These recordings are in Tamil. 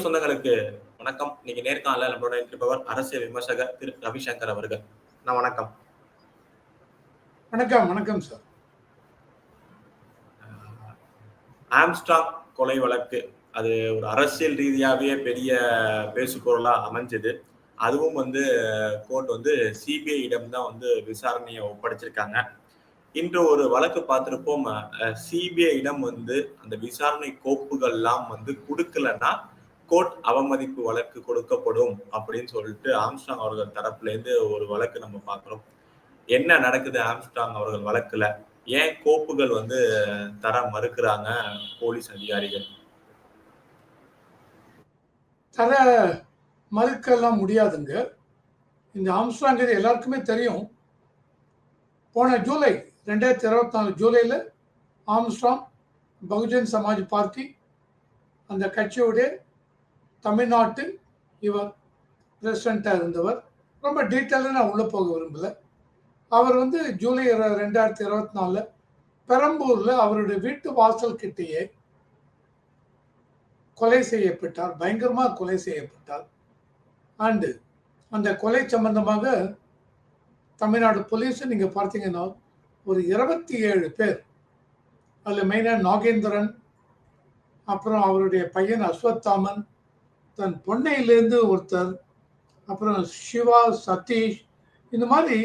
நியூஸ் சொந்தங்களுக்கு வணக்கம். இன்னைக்கு நேர்காணல நம்மளோட இருப்பவர் அரசியல் விமர்சகர் திரு ரவிசங்கர் அவர்கள். நான் வணக்கம். வணக்கம் வணக்கம் சார் ஆம்ஸ்டாங் கொலை வழக்கு. அது ஒரு அரசியல் ரீதியாகவே பெரிய பேசுபொருளா அமைஞ்சது. அதுவும் வந்து கோர்ட் வந்து சிபிஐயிடம் தான் வந்து விசாரணையை ஒப்படைச்சிருக்காங்க. இன்று ஒரு வழக்கு பார்த்திருப்போம். சிபிஐயிடம் வந்து அந்த விசாரணை கோப்புகள்லாம் வந்து கொடுக்கலன்னா கோர்ட் அவமதிப்பு வழக்கு கொடுக்கப்படும் அப்படின்னு சொல்லிட்டு ஆம்ஸ்டாங் அவர்கள் தரப்புல இருந்து ஒரு வழக்கு நம்ம பார்க்குறோம். என்ன நடக்குது ஆம்ஸ்டாங் அவர்கள் வழக்குல? ஏன் கோப்புகள் வந்து தர மறுக்கிறாங்க போலீஸ் அதிகாரிகள்? தர மறுக்கலாம் முடியாதுங்க. இந்த ஆம்ஸ்டாங்கிறது இது எல்லாருக்குமே தெரியும். போன ஜூலை ரெண்டாயிரத்தி இருபத்தி நாலு ஜூலையில் ஆம்ஸ்டாங் பகுஜன் சமாஜ் பார்ட்டி அந்த கட்சியுடைய தமிழ்நாட்டு இவர் பிரசிடண்ட்டாக இருந்தவர். ரொம்ப டீட்டெயிலாக நான் உள்ளே போக விரும்பல. அவர் வந்து ஜூலை ரெண்டாயிரத்தி இருபத்தி நாலில் பெரம்பூரில் அவருடைய வீட்டு வாசல் கிட்டேயே கொலை செய்யப்பட்டார். பயங்கரமாக கொலை செய்யப்பட்டார். அண்டு அந்த கொலை சம்பந்தமாக தமிழ்நாடு போலீஸ் நீங்கள் பார்த்தீங்கன்னா ஒரு இருபத்தி ஏழு பேர். அதில் மெயினாக நாகேந்திரன் அப்புறம் அவருடைய பையன் அஸ்வத்தாமன் தன் பொன்னையிலேருந்து ஒருத்தர் அப்புறம் சிவா சதீஷ் இந்த மாதிரி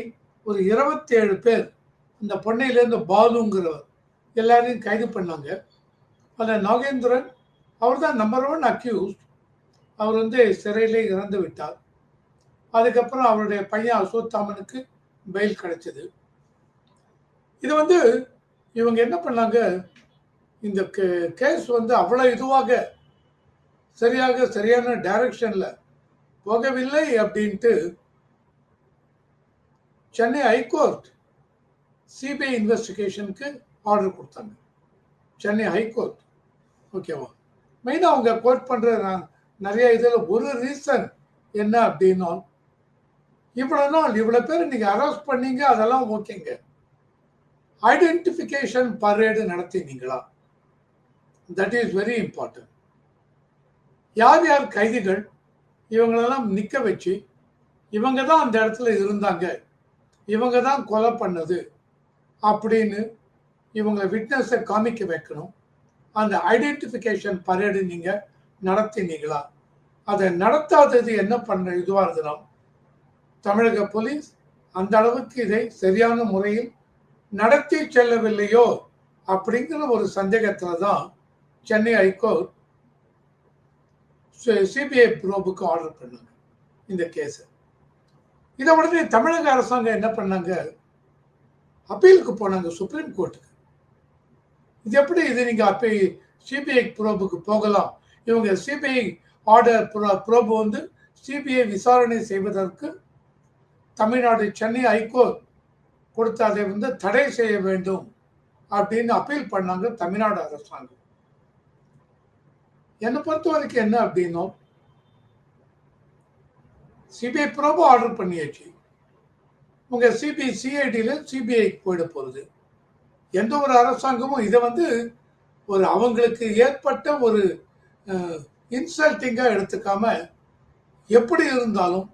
ஒரு இருபத்தேழு பேர் அந்த பொன்னையிலேருந்து பாலுங்கிறவர் எல்லாரையும் கைது பண்ணாங்க. அதில் நாகேந்திரன் அவர் தான் நம்பர் ஒன் அக்யூஸ்ட் அவர் வந்து சிறையிலே இறந்து விட்டார். அதுக்கப்புறம் அவருடைய பையன் அசோத்தாமனுக்கு பெயில் கிடைச்சது. இது வந்து இவங்க என்ன பண்ணாங்க? இந்த கேஸ் வந்து அவ்வளோ இதுவாக சரியாக சரியான டைரக்ஷன்ல போகவில்லை அப்படின்ட்டு சென்னை ஹைகோர்ட் சிபிஐ இன்வெஸ்டிகேஷனுக்கு ஆர்டர் கொடுத்தாங்க. Chennai high court. ஓகேவா மெயினாக அவங்க கோட் பண்ணுற நான் நிறைய இதில் ஒரு ரீசன் என்ன அப்படின்னா இவ்வளோ நாள் இவ்வளோ பேர் நீங்கள் அரெஸ்ட் பண்ணீங்க அதெல்லாம் ஓகேங்க. ஐடென்டிஃபிகேஷன் பரேடு நடத்தினீங்களா? தட் இஸ் வெரி இம்பார்ட்டன்ட் யார் யார் கைதிகள் இவங்களெல்லாம் நிற்க வச்சு இவங்க தான் அந்த இடத்துல இருந்தாங்க. இவங்க தான் கொலை பண்ணது அப்படின்னு இவங்க விட்னஸை காமிக்க வைக்கணும். அந்த ஐடென்டிஃபிகேஷன் பரேடு நீங்கள் நடத்தினீங்களா? அதை நடத்தாதது என்ன பண்ண இதுவாக இருந்ததுன்னா தமிழக போலீஸ் அந்த அளவுக்கு இதை சரியான முறையில் நடத்தி செல்லவில்லையோ அப்படிங்கிற ஒரு சந்தேகத்தில் தான் சென்னை ஹைகோர்ட் சிபிஐ ப்ரோபுக்கு ஆர்டர் பண்ணாங்க. இந்த கேஸை இதை உடனே தமிழக அரசாங்கம் என்ன பண்ணாங்க? அப்பீலுக்கு போனாங்க சுப்ரீம் கோர்ட்டுக்கு இது எப்படி இது நீங்கள் அப்பி சிபிஐ ப்ரோபுக்கு போகலாம்? இவங்க சிபிஐ ஆர்டர் ப்ரோபு வந்து சிபிஐ விசாரணை செய்வதற்கு தமிழ்நாடு சென்னை ஹைகோர்ட் கொடுத்து அதை வந்து தடை செய்ய வேண்டும் அப்படின்னு அப்பீல் பண்ணாங்க தமிழ்நாடு அரசாங்கம். என்னை பொறுத்த வரைக்கும் என்ன அப்படின்னும் சிபிஐ ப்ரோபோ ஆர்டர் பண்ணியாச்சு. உங்கள் சிபிஐ சிஐடியில் சிபிஐ போயிட போகிறது எந்த ஒரு அரசாங்கமும் இதை வந்து ஒரு அவங்களுக்கு ஏற்பட்ட ஒரு இன்சல்ட்டிங்காக எடுத்துக்காம எப்படி இருந்தாலும்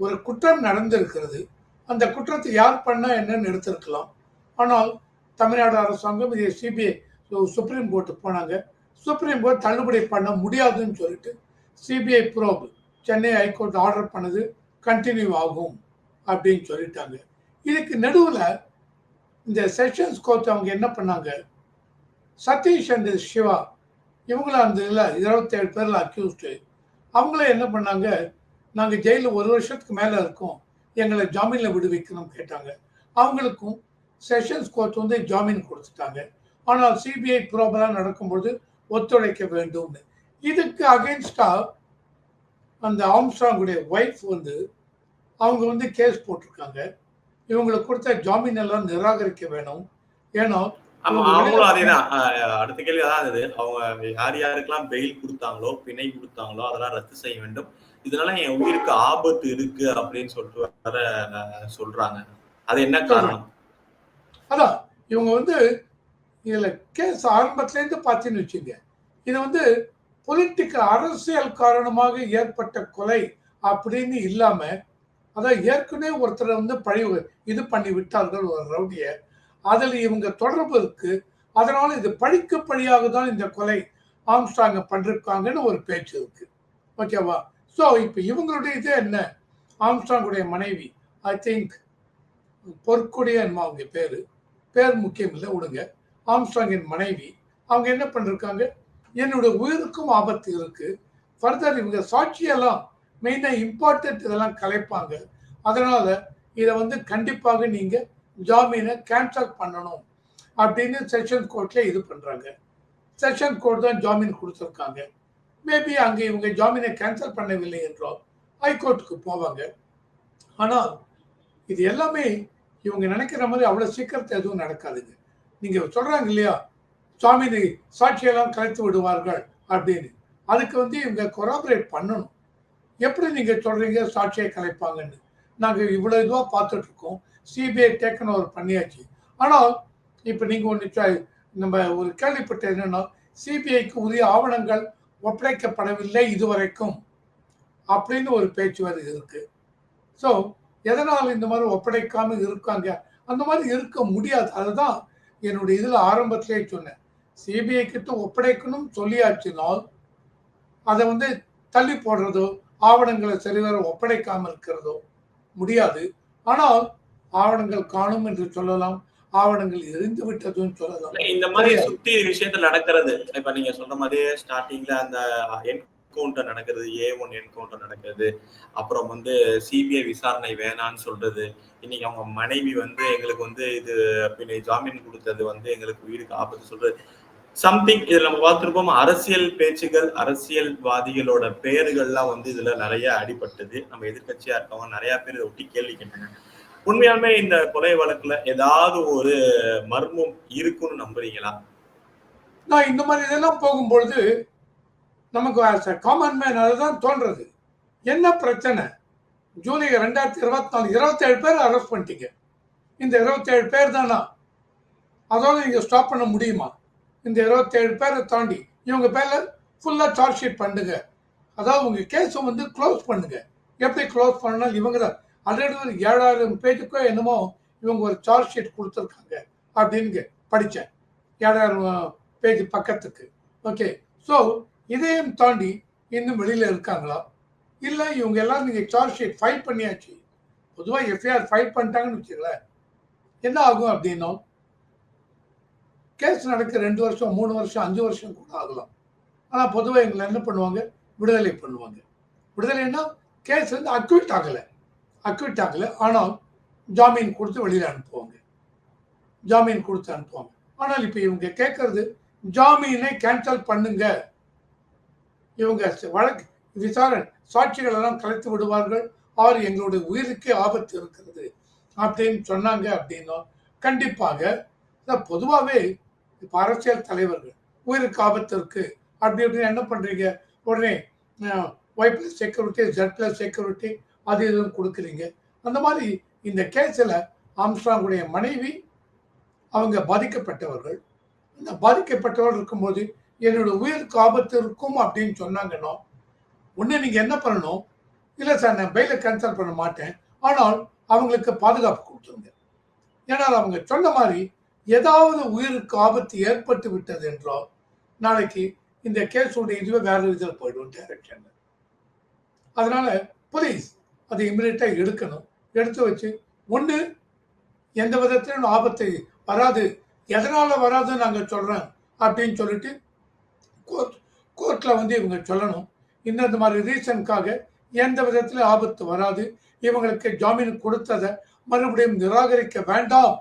ஒரு குற்றம் நடந்திருக்கிறது. அந்த குற்றத்தை யார் பண்ணால் என்னன்னு எடுத்திருக்கலாம். ஆனால் தமிழ்நாடு அரசாங்கம் இதை சிபிஐ சுப்ரீம் கோர்ட்டு போனாங்க. சுப்ரீம் கோர்ட் தள்ளுபடி பண்ண முடியாதுன்னு சொல்லிட்டு CBI probe Chennai high court order பண்ணது கண்டினியூ ஆகும் அப்படின்னு சொல்லிட்டாங்க. இதுக்கு நடுவில் இந்த செஷன்ஸ் கோர்ட் அவங்க என்ன பண்ணாங்க? சதீஷ் அண்ட் சிவா இவங்கள அந்த இருபத்தேழு பேரில் அக்யூஸ்டு அவங்கள என்ன பண்ணாங்க? நாங்கள் ஜெயிலில் ஒரு வருஷத்துக்கு மேலே இருக்கோம். எங்களை ஜாமீனில் விடுவிக்கணும் கேட்டாங்க. அவங்களுக்கும் செஷன்ஸ் கோர்ட் வந்து ஜாமீன் கொடுத்துட்டாங்க. ஆனால் சிபிஐ ப்ரோபலாம் நடக்கும்போது ஒத்துழைக்க வேண்டும்னு இதுக்கு அகேன்ஸ்டா அந்த ஆம்ஸ்ட்ராங்குடைய ஒய்ஃப் வந்து அவங்க வந்து கேஸ் போட்டிருக்காங்க. இவங்களுக்கு கொடுத்த ஜாமீன் எல்லாம் நிராகரிக்க வேணும். ஏன்னா அவங்களும் அதேதான். அடுத்த கேள்வி அதான் இது அவங்க யார் யாருக்கெல்லாம் பெயில் கொடுத்தாங்களோ பிணை கொடுத்தாங்களோ அதெல்லாம் ரத்து செய்ய வேண்டும். இதனால என் உயிருக்கு ஆபத்து இருக்கு அப்படின்னு சொல்லிட்டு வர சொல்றாங்க. அது என்ன காரணம்? அதான் இவங்க வந்து இதில் கேஸ் ஆரம்பத்துலேருந்து பார்த்தீங்கன்னு வச்சுங்க. இது வந்து பொலிட்டிக்கல் அரசியல் காரணமாக ஏற்பட்ட கொலை அப்படின்னு இல்லாமல் அதான் ஏற்கனவே ஒருத்தரை வந்து பழி இது பண்ணி விட்டார்கள் ஒரு ரவுடிய. அதில் இவங்க தொடர்பு இருக்கு. அதனால இது பழிக்கு பழியாக தான் இந்த கொலை ஆம்ஸ்டாங்க பண்ணிருக்காங்கன்னு ஒரு பேச்சு இருக்கு. ஓகேவா? ஸோ இப்போ இவங்களுடைய இது என்ன? ஆம்ஸ்டாங்குடைய மனைவி ஐ திங்க் பொற்கொடிய அவங்க பேர். பேர் முக்கியம் இல்லை விடுங்க. ஆம்ஸ்டாங்கின் மனைவி. அவங்க என்ன பண்ணிருக்காங்க? என்னோட உயிருக்கும் ஆபத்து இருக்கு. ஃபர்தர் இவங்க சாட்சியெல்லாம் மெயினாக இம்பார்ட்டன்ட் இதெல்லாம் கலைப்பாங்க. அதனால இதை வந்து கண்டிப்பாக நீங்க ஜாமீனை கேன்சல் பண்ணணும் அப்படின்னு செஷன் கோர்ட்ல இது பண்றாங்க. செஷன் கோர்ட் தான் ஜாமீன் கொடுத்துருக்காங்க. மேபி அங்கே இவங்க ஜாமீனை கேன்சல் பண்ணவில்லை என்றால் ஹைகோர்ட்டுக்கு போவாங்க. ஆனால் இது எல்லாமே இவங்க நினைக்கிற மாதிரி அவ்வளோ சீக்கிரத்தை எதுவும் நடக்காதுங்க. நீங்க சொல்றாங்க இல்லையா? சுவாமி சாட்சியெல்லாம் கலைத்து விடுவார்கள் அப்படின்னு. அதுக்கு வந்து இவங்க கொராபரேட் பண்ணணும். எப்படி நீங்க சொல்றீங்க சாட்சியை கலைப்பாங்கன்னு? நாங்க இவ்வளவு இதுவா பார்த்துட்டு இருக்கோம் சிபிஐ டேக்கன் ஓவர் பண்ணியாச்சு. ஆனால் இப்போ நீங்கள் ஒன்று நம்ம ஒரு கேள்விப்பட்ட என்னன்னா சிபிஐக்கு உரிய ஆவணங்கள் ஒப்படைக்கப்படவில்லை இதுவரைக்கும் அப்படின்னு ஒரு பேச்சு வருது இருக்கு. ஸோ எதனால் இந்த மாதிரி ஒப்படைக்காமல் இருக்காங்க? அந்த மாதிரி இருக்க முடியாது. அதுதான் என்னுடைய இதுல ஆரம்பத்திலே சொன்னேன். சிபிஐ கிட்ட ஒப்படைக்கணும் சொல்லியாச்சுனால் அதை வந்து தள்ளி போடுறதோ ஆவணங்களை சரிவர ஒப்படைக்காமல் இருக்கிறதோ முடியாது. ஆனால் ஆவணங்கள் காணும் என்று சொல்லலாம் ஆவணங்கள் எரிந்து விட்டதுன்னு சொல்லலாம். இந்த மாதிரி சுத்தி விஷயத்துல நடக்கிறது. இப்ப நீங்க சொல்ற மாதிரியே ஸ்டார்டிங்ல அந்த என்கவுண்டர் நடக்கிறது ஏ ஒன் என்கவுண்டர் நடக்கிறது அப்புறம் வந்து சிபிஐ விசாரணை வேணான்னு சொல்றது. இன்னைக்கு அவங்க மனைவி வந்து எங்களுக்கு வந்து இது பின்ன ஜாமீன் கொடுத்தது வந்து எங்களுக்கு உயிருக்கு ஆபத்து சொல்றது. சம்திங் இதுல நம்ம பார்த்துருப்போம் அரசியல் பேச்சுகள் அரசியல்வாதிகளோட பெயர்கள்லாம் வந்து இதுல நிறைய அடிபட்டது. நம்ம எதிர்கட்சியா இருக்கவங்க நிறைய பேர் இதை ஒட்டி கேள்வி கேட்டாங்க. உண்மையாலுமே இந்த கொலை வழக்குல ஏதாவது ஒரு மர்மம் இருக்குன்னு நம்புறீங்களா? நான் இந்த மாதிரி இதெல்லாம் போகும்பொழுது நமக்கு காமன் மேன் தான் தோன்றது. என்ன பிரச்சனை? ஜூலை ரெண்டாயிரத்தி இருபத்தி நாலு இருபத்தேழு பேர் அரெஸ்ட் பண்ணிட்டீங்க. இந்த இருபத்தேழு பேர் தானா? அதோட நீங்கள் ஸ்டாப் பண்ண முடியுமா? இந்த இருபத்தேழு பேரை தாண்டி இவங்க பேரில் ஃபுல்லாக சார்ஜ் ஷீட் பண்ணுங்க. அதாவது உங்கள் கேஸை வந்து க்ளோஸ் பண்ணுங்க. எப்படி க்ளோஸ் பண்ணால் இவங்க தான். ஆல்ரெடி ஒரு ஏழாயிரம் பேஜுக்கோ என்னமோ இவங்க ஒரு சார்ஜ் ஷீட் கொடுத்துருக்காங்க அப்படின்னு படித்தேன் ஏழாயிரம் பேஜ் பக்கத்துக்கு. ஓகே ஸோ இதையும் தாண்டி இன்னும் வெளியில் இருக்காங்களா? இல்லை இவங்க எல்லாம் நீங்கள் சார்ஜ் ஷீட் ஃபைல் பண்ணியாச்சு. பொதுவாக எஃப்ஐஆர் ஃபைல் பண்ணிட்டாங்கன்னு வச்சுங்களேன் என்ன ஆகும் அப்படின்னா கேஸ் நடக்க ரெண்டு வருஷம் மூணு வருஷம் அஞ்சு வருஷம் கூட ஆகலாம். ஆனால் பொதுவாக எங்களை என்ன பண்ணுவாங்க? விடுதலை பண்ணுவாங்க. விடுதலைன்னா கேஸ் வந்து அக்யூட் ஆகலை. அக்யூட் ஆகலை. ஆனால் ஜாமீன் கொடுத்து வெளியில் அனுப்புவாங்க. ஜாமீன் கொடுத்து அனுப்புவாங்க. ஆனால் இப்போ இவங்க கேட்கறது ஜாமீனை கேன்சல் பண்ணுங்க. இவங்க வழக்கு விசாரணை சாட்சிகள் எல்லாம் கலைத்து விடுவார்கள். ஆர் எங்களுடைய உயிருக்கே ஆபத்து இருக்கிறது அப்படின்னு சொன்னாங்க அப்படின்னா கண்டிப்பாக பொதுவாகவே இப்போ அரசியல் தலைவர்கள் உயிருக்கு ஆபத்து இருக்கு. அப்படி அப்படின்னு என்ன பண்றீங்க? உடனே Y plus security Z plus security அது இதுவும் கொடுக்குறீங்க. அந்த மாதிரி இந்த கேஸில் ஆம்ஸ்ட்ராங்குடைய மனைவி அவங்க பாதிக்கப்பட்டவர்கள். இந்த பாதிக்கப்பட்டவர்கள் இருக்கும்போது என்னோட உயிருக்கு ஆபத்து இருக்கும் அப்படின்னு சொன்னாங்கன்னா ஒன்று நீங்கள் என்ன பண்ணணும்? இல்லை சார் நான் பெயிலை கேன்சல் பண்ண மாட்டேன். ஆனால் அவங்களுக்கு பாதுகாப்பு கொடுத்துருங்க. ஏன்னால் அவங்க சொன்ன மாதிரி ஏதாவது உயிருக்கு ஆபத்து ஏற்பட்டு விட்டது என்றால் நாளைக்கு இந்த கேஸோட இதுவே வேற இதில் போயிடும் டைரக்ஷன் அதனால போலீஸ் அதை இமீடியட்டாக எடுக்கணும். எடுத்து வச்சு ஒன்று எந்த விதத்திலும் ஆபத்து வராது. எதனால் வராதுன்னு நாங்கள் சொல்கிறோம் அப்படின்னு சொல்லிட்டு கோர்ட் கோர்ட்டில் வந்து இவங்க சொல்லணும். இந்தந்த மாதிரி ரீசனுக்காக எந்த விதத்தில் ஆபத்து வராது. இவங்களுக்கு ஜாமீன் கொடுத்ததை மறுபடியும் நிராகரிக்க வேண்டாம்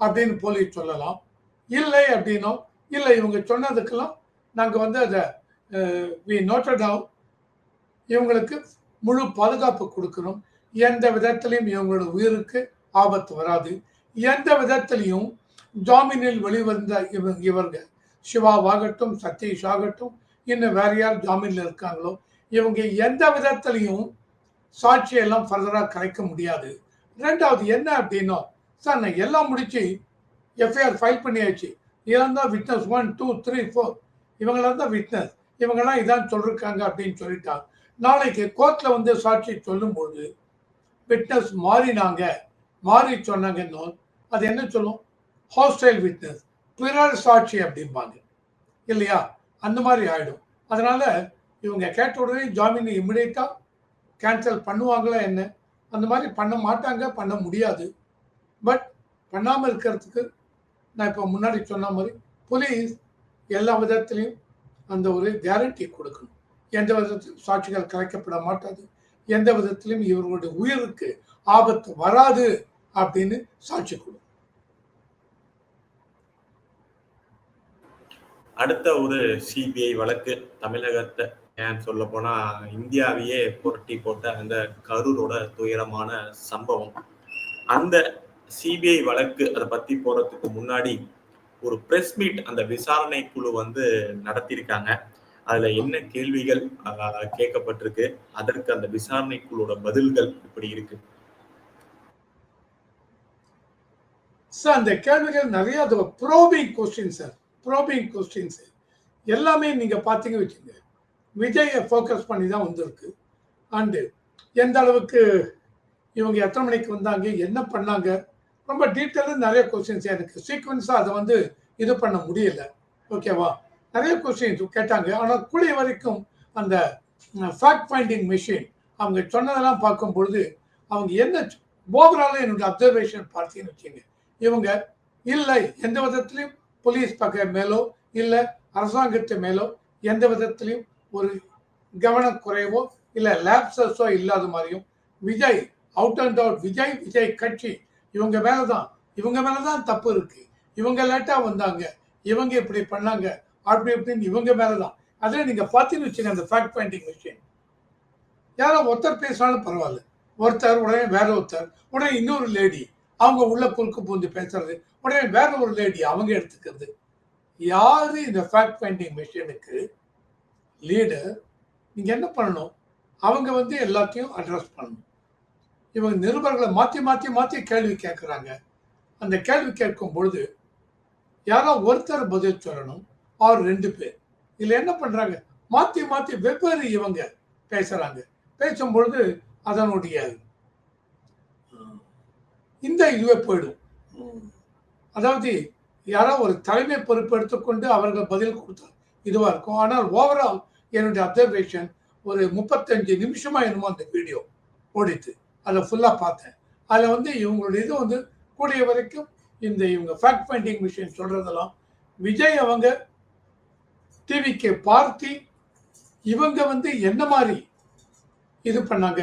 அப்படின்னு போலீஸ் சொல்லலாம். இல்லை அப்படின்னும் இல்லை இவங்க சொன்னதுக்கெல்லாம் நாங்கள் வந்து அதை வி நோட்டட் இவங்களுக்கு முழு பாதுகாப்பு கொடுக்கணும். எந்த விதத்திலையும் இவங்களோட உயிருக்கு ஆபத்து வராது. எந்த விதத்திலையும் ஜாமீனில் வெளிவந்த இவங்க இவங்க சிவாவாகட்டும் சதீஷ் ஆகட்டும் இன்னும் வேற யார் ஜாமீனில் இருக்காங்களோ இவங்க எந்த விதத்துலையும் சாட்சியெல்லாம் ஃபர்தராக கலைக்க முடியாது. ரெண்டாவது என்ன அப்படின்னா சார் நான் எல்லாம் முடிச்சு எஃப்ஐஆர் ஃபைல் பண்ணியாச்சு. இதெல்லாம் தான் witness one two three four இவங்களாம் தான் விட்னஸ் இவங்கெல்லாம் இதான் சொல்லியிருக்காங்க அப்படின்னு சொல்லிட்டாங்க. நாளைக்கு கோர்ட்டில் வந்து சாட்சி சொல்லும்போது விட்னஸ் மாறினாங்க. மாறி சொன்னாங்கன்னு அது என்ன சொல்லும்? ஹாஸ்டைல் விட்னஸ் பிறர் சாட்சி அப்படிம்பாங்க. இல்லையா? அந்த மாதிரி ஆயிடும். அதனால இவங்க கேட்ட உடனே ஜாமீன் இமிடியட்டா கேன்சல் பண்ணுவாங்களா என்ன? அந்த மாதிரி பண்ண மாட்டாங்க பண்ண முடியாது. பட் பண்ணாமல் இருக்கிறதுக்கு நான் இப்போ முன்னாடி சொன்ன மாதிரி போலீஸ் எல்லா விதத்திலையும் அந்த ஒரு கேரண்டி கொடுக்கணும். எந்த விதத்திலும் சாட்சிகள் கலைக்கப்பட மாட்டாது. எந்த விதத்திலும் இவர்களுடைய உயிருக்கு ஆபத்து வராது அப்படின்னு சாட்சி கொடுக்கும் அடுத்த ஒரு சிபிஐ வழக்கு தமிழகத்தை ஏன் சொல்ல போனா இந்தியாவையே புரட்டி போட்ட அந்த கரூரோட துயரமான சம்பவம். அந்த சிபிஐ வழக்கு அதை பத்தி போறதுக்கு முன்னாடி ஒரு பிரஸ் மீட் அந்த விசாரணை குழு வந்து நடத்தியிருக்காங்க. அதுல என்ன கேள்விகள் கேட்கப்பட்டிருக்கு அதற்கு அந்த விசாரணை குழுவோட பதில்கள் இப்படி இருக்கு. சார் அந்த கேள்விகள் நிறைய அது probing question sir. Probing questions எல்லாமே நீங்கள் பார்த்தீங்க வச்சுங்க விஜயை ஃபோக்கஸ் பண்ணி தான் வந்திருக்கு. அண்டு எந்த அளவுக்கு இவங்க எத்தனை மணிக்கு வந்தாங்க என்ன பண்ணாங்க ரொம்ப டீட்டெயிலாக நிறைய கொஸ்டின்ஸ் எனக்கு. சீக்வன்ஸாக அதை வந்து இது பண்ண முடியல. ஓகேவா நிறைய கொஸ்டின்ஸ் கேட்டாங்க. ஆனால் கூடிய வரைக்கும் அந்த ஃபேக்ட் ஃபைண்டிங் மிஷின் அவங்க சொன்னதெல்லாம் பார்க்கும் பொழுது அவங்க என்ன ஓவராலாக என்னுடைய அப்சர்வேஷன் பார்த்தீங்கன்னு வச்சுங்க இவங்க இல்லை எந்த விதத்திலையும் போலீஸ் பக்க மேலோ இல்லை அரசாங்கத்து மேலோ எந்த விதத்திலையும் ஒரு கவனக்குறைவோ இல்லை லேப்சஸோ இல்லாத மாதிரியும் Vijay out and out Vijay Vijay கட்சி இவங்க மேலே தான் இவங்க மேலே தான் தப்பு இருக்குது இவங்க லேட்டாக வந்தாங்க இவங்க இப்படி பண்ணாங்க அப்படி இப்படின்னு இவங்க மேலே தான் அதே நீங்கள் பார்த்தீங்கன்னு வச்சுங்க அந்த ஃபேக்ட் ஃபைண்டிங் மிஷின் யாரோ ஒருத்தர் பேசினாலும் பரவாயில்ல. ஒருத்தர் உடனே வேற ஒருத்தர் உடனே இன்னொரு லேடி அவங்க உள்ள குறுக்கு பூந்து பேசுறது. உடனே வேற ஒரு லேடி அவங்க எடுத்துக்கிறது. யாரு இந்த ஃபேக்ட் ஃபைண்டிங் மிஷினுக்கு லீடர் நீங்க என்ன பண்ணணும்? அவங்க வந்து எல்லாத்தையும் அட்ரஸ் பண்ணணும். இவங்க நிருபர்களை மாத்தி மாத்தி மாத்தி கேள்வி கேட்குறாங்க அந்த கேள்வி கேட்கும் பொழுது யாரோ ஒருத்தர் பதில் சொல்லணும். அவர் ரெண்டு பேர். இதுல என்ன பண்றாங்க? மாத்தி மாத்தி வெவ்வேறு இவங்க பேசுறாங்க. பேசும் பொழுது அதனுடைய இந்த இதுவே போயிடும். அதாவது யாரோ ஒரு தலைமை பொறுப்பு எடுத்துக்கொண்டு அவர்கள் பதில் கொடுத்தா இதுவாக இருக்கும். ஆனால் ஓவரால் என்னுடைய அப்சர்வேஷன் ஒரு முப்பத்தஞ்சு நிமிஷமாக என்னமோ அந்த வீடியோ ஓடித்து அதை ஃபுல்லாக பார்த்தேன். அதில் வந்து இவங்களுடைய இது வந்து கூடிய வரைக்கும் இந்த இவங்க ஃபேக்ட் ஃபைண்டிங் மிஷின் சொல்கிறதெல்லாம் விஜய் அவங்க டிவிக்கு பார்த்து இவங்க வந்து என்ன மாதிரி இது பண்ணாங்க?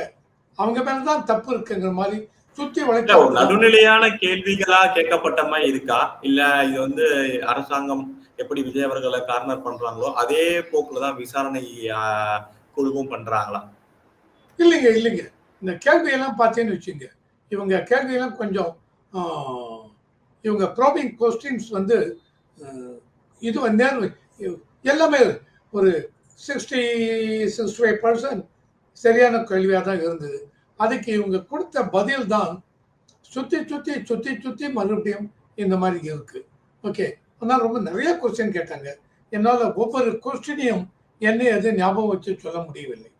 அவங்க மேலே தான் தப்பு இருக்குங்கிற மாதிரி ஒரு வளைக்க நடுநிலையான கேள்விகளா கேட்கப்பட்ட மாதிரி இருக்கா? இல்ல இது வந்து அரசாங்கம் எப்படி விஜய் அவர்களை கார்னர் பண்றாங்களோ அதே போக்குலதான் விசாரணை குழுவும் பண்றாங்களா? இல்லைங்க இல்லைங்க. இந்த கேள்வியெல்லாம் பார்த்தேன்னு வச்சுங்க. இவங்க கேள்வியெல்லாம் கொஞ்சம் இவங்க ப்ராபிங் கொஸ்டின்ஸ் வந்து இது வந்து எல்லாமே ஒரு சிக்ஸ்டி சிக்ஸ்டி ஃபைவ் பர்சன்ட் சரியான கேள்வியாக தான் இருந்தது. அதுக்கு இவங்க கொடுத்த பதில் தான் சுற்றி சுற்றி சுற்றி சுற்றி மறுபடியும் இந்த மாதிரி இருக்கு. ஓகே ஆனால் ரொம்ப நிறைய கொஸ்டின் கேட்டாங்க. என்னால் ஒவ்வொரு கொஸ்டினையும் என்ன எது ஞாபகம் வச்சு சொல்ல முடியவில்லை.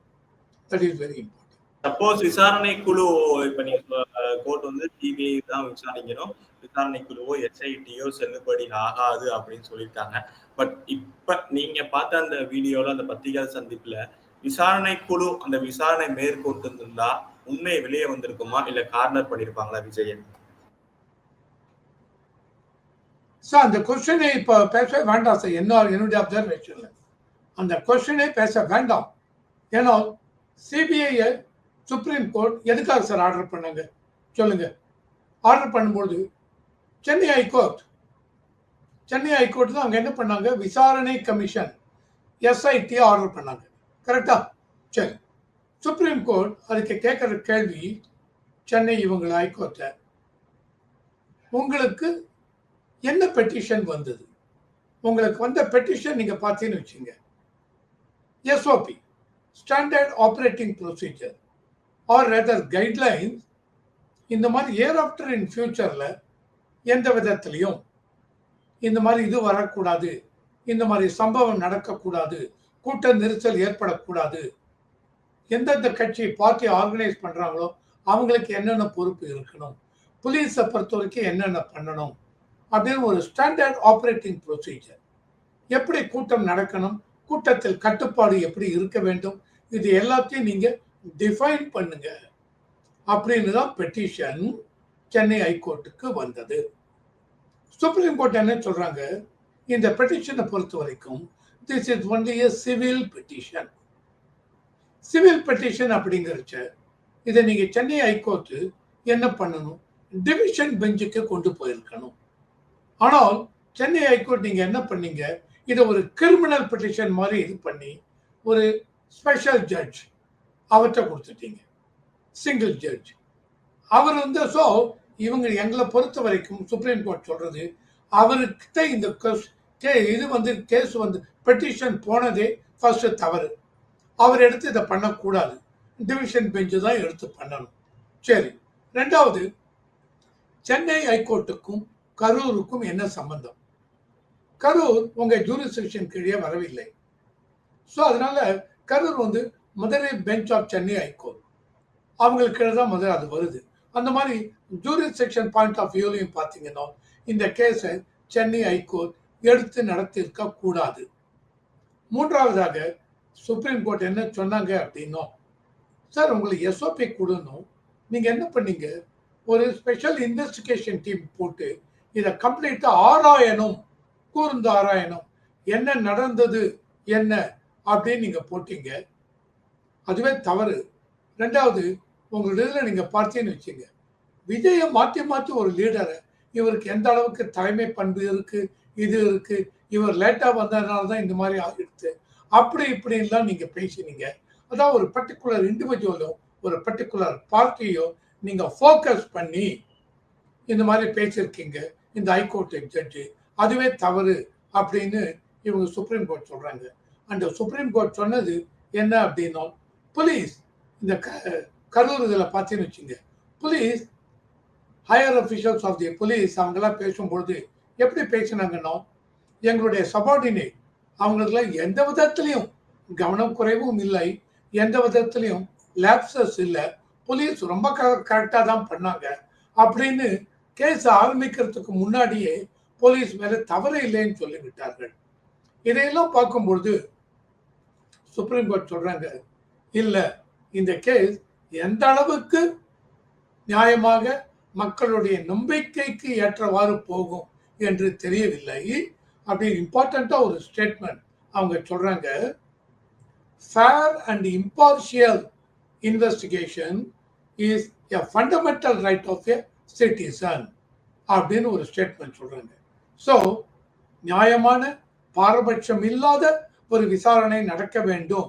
That is very important suppose விசாரணை குழு இப்ப நீங்க கோர்ட் வந்து சிபிஐ தான் விசாரிக்கணும் விசாரணை குழுவோ எஸ்ஐடியோ செல்லுபடி ஆகாது அப்படின்னு சொல்லியிருக்காங்க. பட் இப்ப நீங்க பார்த்த அந்த வீடியோல அந்த பத்திரிகை சந்திப்புல விசாரணை குழு அந்த விசாரணை மேற்கொண்டு இருந்தா உண்மை வெளியே வந்திருக்குமா? இல்ல கார்னர் பண்ணிருப்பாங்களா விஜயன்? சார் அந்த கொஸ்டினை இப்போ பேச வேண்டாம் சார் என்ன என்னுடைய அப்சர்வேஷன்ல அந்த கொஸ்டினை பேச வேண்டாம். ஏன்னா சிபிஐ சுப்ரீம் கோர்ட் எதுக்காக சார் ஆர்டர் பண்ணாங்க? சொல்லுங்க. ஆர்டர் பண்ணும்போது சென்னை ஹைகோர்ட் சென்னை ஹைகோர்ட் தான் அங்கே என்ன பண்ணாங்க? விசாரணை கமிஷன் எஸ்ஐடி ஆர்டர் பண்ணாங்க. கரெக்டா சரி. சுப்ரீம் கோர்ட் அதுக்கு கேட்குற கேள்வி சென்னை இவங்களை ஹைகோர்ட்டை உங்களுக்கு என்ன பெட்டிஷன் வந்தது? உங்களுக்கு வந்த பெட்டிஷன் நீங்க பார்த்தீங்கன்னு வச்சுங்க. SOP standard operating procedure or rather guidelines இந்த மாதிரி ஏர் ஆஃப்டர் இன் ஃபியூச்சரில் எந்த விதத்துலையும் இந்த மாதிரி இது வரக்கூடாது இந்த மாதிரி சம்பவம் நடக்கக்கூடாது கூட்ட நெரிசல் ஏற்படக்கூடாது எந்தெந்த கட்சி பார்ட்டி ஆர்கனைஸ் பண்ணுறாங்களோ அவங்களுக்கு என்னென்ன பொறுப்பு இருக்கணும்? போலீஸை பொறுத்த வரைக்கும் என்னென்ன பண்ணணும்? அப்படின்னு ஒரு ஸ்டாண்டர்ட் ஆப்ரேட்டிங் ப்ரொசீஜர் எப்படி கூட்டம் நடக்கணும்? கூட்டத்தில் கட்டுப்பாடு எப்படி இருக்க வேண்டும்? இது எல்லாத்தையும் நீங்கள் டிஃபைன் பண்ணுங்க. அப்படின்னு தான் பெட்டிஷன் சென்னை ஹைகோர்ட்டுக்கு வந்தது. சுப்ரீம் கோர்ட் என்ன சொல்றாங்க? இந்த பெட்டிஷனை பொறுத்த வரைக்கும் this is only a civil petition civil petition அப்படிங்கிறச்ச இதை நீங்கள் சென்னை ஹைகோர்ட்டு என்ன பண்ணணும்? டிவிஷன் பெஞ்சுக்கு கொண்டு போயிருக்கணும். ஆனால் சென்னை ஹைகோர்ட் நீங்கள் என்ன பண்ணீங்க? இதை ஒரு கிரிமினல் பெட்டிஷன் மாதிரி இது பண்ணி ஒரு ஸ்பெஷல் ஜட்ஜ் அவர்கிட்ட கொடுத்துட்டீங்க. சிங்கிள் ஜட்ஜ் அவர் வந்து ஸோ இவங்க எங்களை பொறுத்த வரைக்கும் சுப்ரீம் கோர்ட் சொல்றது அவர்கிட்ட இந்த இது வந்து கேஸ் வந்து பெட்டிஷன் போனதே ஃபர்ஸ்ட் தவறு. அவர் எடுத்து இதை பண்ணக்கூடாது. டிவிஷன் பெஞ்சு தான் எடுத்து பண்ணணும். சரி ரெண்டாவது சென்னை ஹைகோர்ட்டுக்கும் கரூருக்கும் என்ன சம்பந்தம்? கரூர் உங்கள் ஜூரிஸ்டிக்ஷன் கீழே வரவில்லை. ஸோ அதனால கரூர் வந்து Madurai bench of Chennai high court. அவங்களுக்கு கீழே தான் முதல்ல அது வருது. அந்த மாதிரி ஜூரிஸ்டிக்ஷன் பாயிண்ட் ஆஃப் வியூலையும் பார்த்தீங்கன்னா இந்த கேஸை சென்னை ஹைகோர்ட் எடுத்து நடத்தியிருக்க கூடாது மூன்றாவதாக சுப்ரீம் கோர்ட் என்ன சொன்னாங்க அப்படின்னும் சார் உங்களுக்கு எஸ்ஓபி கொடுணும் நீங்கள் என்ன பண்ணீங்க? ஒரு ஸ்பெஷல் இன்வெஸ்டிகேஷன் டீம் போட்டு இதை கம்ப்ளீட்டாக ஆராயணும். கூர்ந்து ஆராயணும். என்ன நடந்தது? என்ன? அப்படின்னு நீங்கள் போட்டீங்க. அதுவே தவறு. ரெண்டாவது உங்களுடைய இதில் நீங்கள் பார்த்தீங்கன்னு வச்சுங்க. விஜயை மாற்றி மாற்றி ஒரு லீடரை இவருக்கு எந்த அளவுக்கு தலைமை பண்பு இருக்குது இது இருக்குது இவர் லேட்டாக வந்ததுனால தான் இந்த மாதிரி அப்படி இப்படின்லாம் நீங்க பேசினீங்க. அதான் ஒரு பர்டிகுலர் இண்டிவிஜுவலோ ஒரு பர்டிகுலர் பார்ட்டியோ நீங்க ஃபோக்கஸ் பண்ணி இந்த மாதிரி பேசியிருக்கீங்க. இந்த ஹைகோர்ட் ஜட்ஜு அதுவே தவறு அப்படின்னு இவங்க சுப்ரீம் கோர்ட் சொல்றாங்க. அந்த சுப்ரீம் கோர்ட் சொன்னது என்ன அப்படின்னா போலீஸ் இந்த க- கரூர் இதில் பார்த்தீங்கன்னு வச்சுங்க police higher officials of the police அவங்கெல்லாம் பேசும்பொழுது எப்படி பேசினாங்கன்னா எங்களுடைய சபார்டினேட் அவங்களுக்குலாம் எந்த விதத்துலையும் கவனம் குறைவும் இல்லை. எந்த விதத்துலையும் லேப்சஸ் இல்லை. போலீஸ் ரொம்ப கரெக்டாக தான் பண்ணாங்க. அப்படின்னு கேஸ் ஆரம்பிக்கிறதுக்கு முன்னாடியே போலீஸ் மேலே தவறு இல்லைன்னு சொல்லிவிட்டார்கள். இதையெல்லாம் பார்க்கும்பொழுது சுப்ரீம் கோர்ட் சொல்றாங்க இல்லை இந்த கேஸ் எந்த அளவுக்கு நியாயமாக மக்களுடைய நம்பிக்கைக்கு ஏற்றவாறு போகும் என்று தெரியவில்லை. அப்படி இம்பார்ட்டண்ட்டாக ஒரு ஸ்டேட்மெண்ட் அவங்க சொல்கிறாங்க fair and impartial investigation is a fundamental right of a citizen அப்படின்னு ஒரு ஸ்டேட்மெண்ட் சொல்கிறாங்க ஸோ நியாயமான பாரபட்சம் இல்லாத ஒரு விசாரணை நடக்க வேண்டும்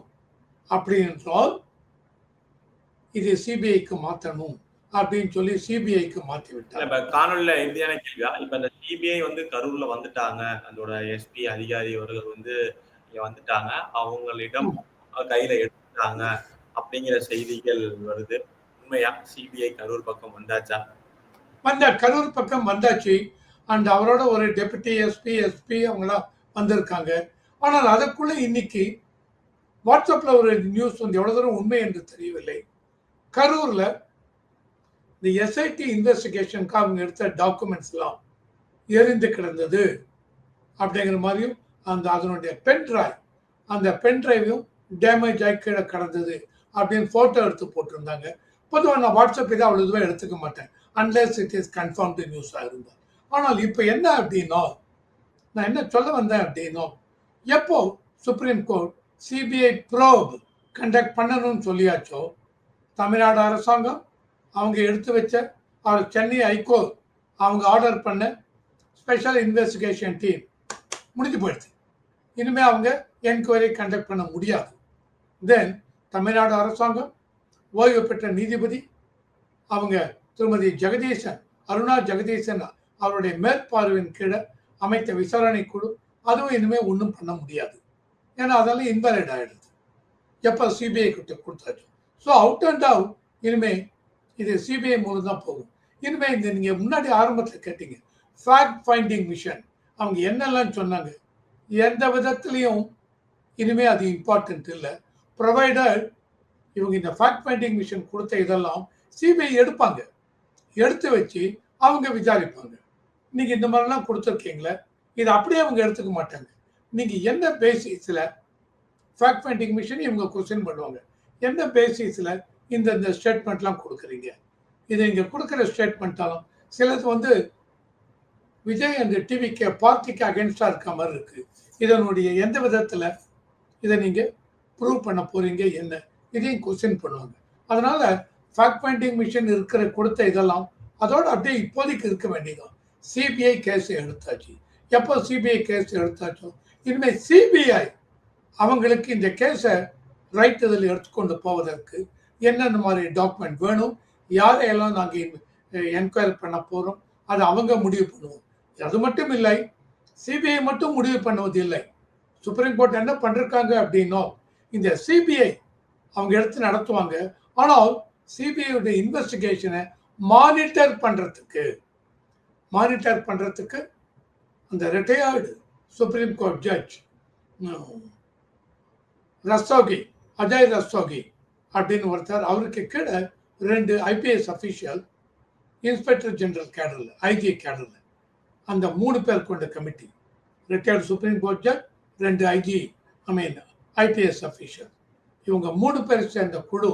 அப்படி என்றால் இது சிபிஐக்கு மாற்றணும் அப்படின்னு சொல்லி சிபிஐக்கு மாற்றி விட்டார் இப்ப காணொலியில இறுதியான கேள்வியா இப்ப இந்த சிபிஐ வந்து கரூர்ல வந்துட்டாங்க. அதோட எஸ்பி அதிகாரி அவர்கள் வந்து இங்க வந்துட்டாங்க. அவங்களிடம் கையில எடுத்துட்டாங்க அப்படிங்கிற செய்திகள் வருது. உண்மையா? சிபிஐ கரூர் பக்கம் வந்தாச்சா? வந்த கரூர் பக்கம் வந்தாச்சு. அண்ட் அவரோட ஒரு டெபுட்டி எஸ்பி எஸ்பி அவங்களாம் வந்திருக்காங்க. ஆனால் அதற்குள்ள இன்னைக்கு வாட்ஸ்அப்ல ஒரு நியூஸ் வந்து எவ்வளவு தூரம் உண்மை என்று தெரியவில்லை. கரூர்ல இந்த எஸ்ஐடி இன்வெஸ்டிகேஷனுக்கு அவங்க எடுத்த டாக்குமெண்ட்ஸ்லாம் எரிந்து கிடந்தது அப்படிங்கிற மாதிரியும் அந்த அதனுடைய பென் டிரைவ் அந்த பென் டிரைவையும் டேமேஜ் ஆகி கீழே கிடந்தது அப்படின்னு ஃபோட்டோ எடுத்து போட்டிருந்தாங்க. பொதுவாக நான் வாட்ஸ்அப் இதை அவ்வளோ இதுவாக எடுத்துக்க மாட்டேன். அன்லெஸ் இட் இஸ் கன்ஃபார்ம்டு நியூஸாக இருந்தால் ஆனால் இப்போ என்ன அப்படின்னா நான் என்ன சொல்ல வந்தேன் அப்படின்னா எப்போ supreme court CBI probe conduct பண்ணணும்னு சொல்லியாச்சோ தமிழ்நாடு அரசாங்கம் அவங்க எடுத்து வச்ச அவர் சென்னை ஹைகோர்ட் அவங்க ஆர்டர் பண்ண ஸ்பெஷல் இன்வெஸ்டிகேஷன் டீம் முடிஞ்சு போயிடுச்சு. இனிமேல் அவங்க என்கொயரி கண்டக்ட் பண்ண முடியாது. தென் தமிழ்நாடு அரசாங்கம் ஓய்வு பெற்ற நீதிபதி அவங்க திருமதி ஜெகதீசன் அருணா ஜெகதீசன் அவருடைய மேற்பார்வையின் கீழே அமைத்த விசாரணை குழு அதுவும் இனிமேல் ஒன்றும் பண்ண முடியாது. ஏன்னா அதெல்லாம் இன்வாலிட் ஆகிடுது எப்போ சிபிஐ கிட்ட கொடுத்தாச்சு? ஸோ அவுட் அண்ட் அவுட் இனிமேல் இது சிபிஐ மூலம் தான் போகும். இனிமேல் இந்த நீங்கள் முன்னாடி ஆரம்பத்தில் கேட்டீங்க ஃபேக்ட் ஃபைண்டிங் மிஷன் அவங்க என்னெல்லாம் சொன்னாங்க? எந்த விதத்துலேயும் இனிமேல் அது இம்பார்ட்டன்ட் இல்லை. ப்ரொவைடர் இவங்க இந்த ஃபேக்ட் ஃபைண்டிங் மிஷன் கொடுத்த இதெல்லாம் சிபிஐ எடுப்பாங்க. எடுத்து வச்சு அவங்க விசாரிப்பாங்க. நீங்கள் இந்த மாதிரிலாம் கொடுத்துருக்கீங்களே இதை அப்படியே அவங்க எடுத்துக்க மாட்டாங்க. நீங்கள் என்ன பேசிஸில் ஃபேக்ட் ஃபைண்டிங் மிஷன் இவங்க கொஸ்டின் பண்ணுவாங்க? என்ன பேசிஸில் இந்த இந்த ஸ்டேட்மெண்ட்லாம் கொடுக்குறீங்க. இதை இங்கே கொடுக்குற ஸ்டேட்மெண்ட்டாலும் சிலது வந்து விஜய் அந்த டிவிக்கு பார்ட்டிக்கு அகென்ஸ்டாக இருக்க மாதிரி இருக்குது இதனுடைய எந்த விதத்தில் இதை நீங்கள் ப்ரூவ் பண்ண போகிறீங்க என்ன? இதையும் கொஸ்டின் பண்ணுவாங்க. அதனால் ஃபேக்ட் ஃபைண்டிங் மிஷின் இருக்கிற கொடுத்த இதெல்லாம் அதோடு அப்படியே இப்போதைக்கு இருக்க வேண்டியதான் சிபிஐ கேஸ் எடுத்தாச்சு. எப்போ சிபிஐ கேஸ் எடுத்தாச்சோ? இனிமேல் சிபிஐ அவங்களுக்கு இந்த கேஸை ரைட் இதில் எடுத்துக்கொண்டு போவதற்கு என்னென்ன மாதிரி டாக்குமெண்ட் வேணும்? யாரையெல்லாம் நாங்கள் என்கொயரி eh, பண்ண போகிறோம் அதை அவங்க முடிவு பண்ணுவோம். அது மட்டும் இல்லை சிபிஐ மட்டும் முடிவு பண்ணுவது இல்லை. சுப்ரீம் கோர்ட் என்ன பண்ணிருக்காங்க அப்படின்னா இந்த சிபிஐ அவங்க எடுத்து நடத்துவாங்க. ஆனால் சிபிஐயோட இன்வெஸ்டிகேஷனை மானிட்டர் பண்ணுறதுக்கு மானிட்டர் பண்ணுறதுக்கு அந்த retired supreme court judge Rastogi Ajay Rastogi. அப்படின்னு ஒருத்தர் அவருக்கு கீழே ரெண்டு ஐபிஎஸ் அஃபீஷியல் இன்ஸ்பெக்டர் ஜெனரல் கேடரில் ஐஜி கேடரில் அந்த மூணு பேர் கொண்ட committee retired supreme court judge ரெண்டு IG I mean IPS official இவங்க மூணு பேர் சேர்ந்த குழு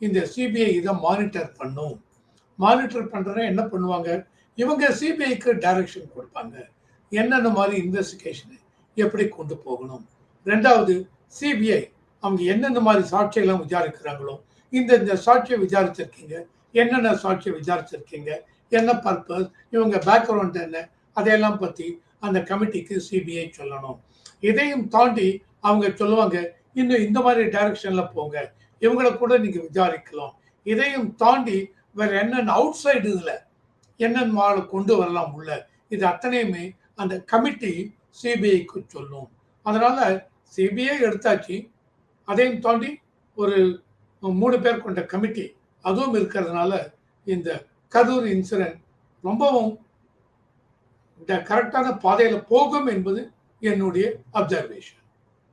இந்த சிபிஐ இதை மானிட்டர் பண்ணும். மானிட்டர் பண்ணுறத என்ன பண்ணுவாங்க? இவங்க சிபிஐக்கு டைரக்ஷன் கொடுப்பாங்க. என்னென்ன மாதிரி இன்வெஸ்டிகேஷனை எப்படி கொண்டு போகணும்? ரெண்டாவது சிபிஐ அவங்க என்னென்ன மாதிரி சாட்சியெல்லாம் விசாரிக்கிறாங்களோ இந்த இந்த சாட்சியை விசாரிச்சிருக்கீங்க என்னென்ன சாட்சியை விசாரிச்சிருக்கீங்க என்ன பர்பஸ் இவங்க பேக்ரவுண்ட் என்ன அதையெல்லாம் பற்றி அந்த கமிட்டிக்கு சிபிஐ சொல்லணும். இதையும் தாண்டி அவங்க சொல்லுவாங்க இன்னும் இந்த மாதிரி டைரக்ஷனில் போங்க இவங்களை கூட நீங்கள் விசாரிக்கலாம். இதையும் தாண்டி வேற என்னென்ன அவுட் சைடு இதில் என்னென்ன மாலை கொண்டு வரலாம் உள்ள இது அத்தனையுமே அந்த கமிட்டி சிபிஐக்கு சொல்லும். அதனால சிபிஐ எடுத்தாச்சு அதையும் தாண்டி ஒரு மூணு பேர் கொண்ட கமிட்டி அதுவும் இருக்கிறதுனால இந்த கரூர் இன்சிடென்ட் ரொம்பவும் இந்த கரெக்டான பாதையில் போகும் என்பது என்னுடைய அப்சர்வேஷன்